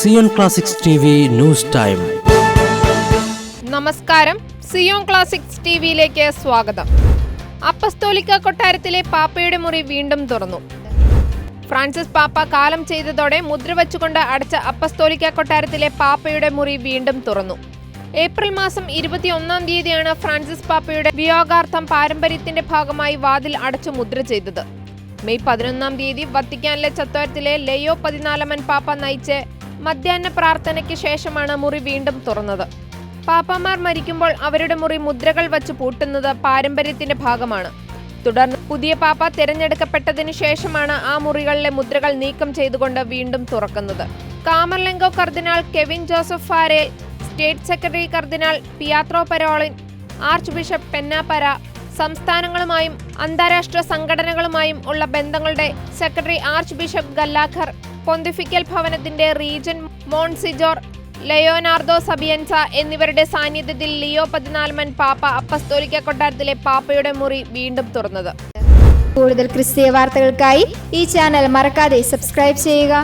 Zion classics news time. നമസ്കാരം. Zion classics T വിയിലേക്ക് സ്വാഗതം. അപ്പസ്തോലിക്ക കൊട്ടാരത്തിലെ പാപ്പയുടെ മുറി വീണ്ടും തുറന്നു. ഫ്രാൻസിസ് പാപ്പ കാലം ചെയ്തതോടെ മുദ്ര വച്ചുകൊണ്ട് അടച്ച അപ്പസ്തോലിക്ക കൊട്ടാരത്തിലെ പാപ്പയുടെ മുറി വീണ്ടും തുറന്നു. ഏപ്രിൽ മാസം ഇരുപത്തിയൊന്നാം തീയതിയാണ് ഫ്രാൻസിസ് പാപ്പയുടെ വിയോഗാർത്ഥം പാരമ്പര്യത്തിന്റെ ഭാഗമായി വാതിൽ അടച്ചു മുദ്ര ചെയ്തത്. മെയ് പതിനൊന്നാം തീയതി വത്തിക്കാനിലെ ചത്തോരത്തിലെ ലയോ പതിനാലമൻ പാപ്പ നയിച്ച് മധ്യാഹ്ന പ്രാർത്ഥനയ്ക്ക് ശേഷമാണ് മുറി വീണ്ടും തുറന്നത്. പാപ്പമാർ മരിക്കുമ്പോൾ അവരുടെ മുറി മുദ്രകൾ വച്ച് പൂട്ടുന്നത് പാരമ്പര്യത്തിന്റെ ഭാഗമാണ്. തുടർന്ന് പുതിയ പാപ്പ തിരഞ്ഞെടുക്കപ്പെട്ടതിനു ശേഷമാണ് ആ മുറികളിലെ മുദ്രകൾ നീക്കം ചെയ്തുകൊണ്ട് വീണ്ടും തുറക്കുന്നത്. കാമർലെങ്കോ കർദിനാൾ Kevin Joseph Farrell state secretary കർദിനാൾ പിയാത്രോ പരോളിൻ ആർച്ച് ബിഷപ്പ് പെന്നാപ്പര സംസ്ഥാനങ്ങളുമായും അന്താരാഷ്ട്ര സംഘടനകളുമായും ഉള്ള ബന്ധങ്ങളുടെ secretary archbishop Gallagher pontifical ഭവനത്തിന്റെ റീജൻ മോൺസിജോർ ലയോനാർദോ സബിയൻസ എന്നിവരുടെ സാന്നിധ്യത്തിൽ ലിയോ പതിനാലമൻ പാപ്പ അപ്പസ്തോലിക്ക കൊട്ടാരത്തിലെ പാപ്പയുടെ മുറി വീണ്ടും തുറന്നത്. കൂടുതൽ ക്രിസ്തീയ വാർത്തകൾക്കായി ഈ ചാനൽ മറക്കാതെ സബ്സ്ക്രൈബ് ചെയ്യുക.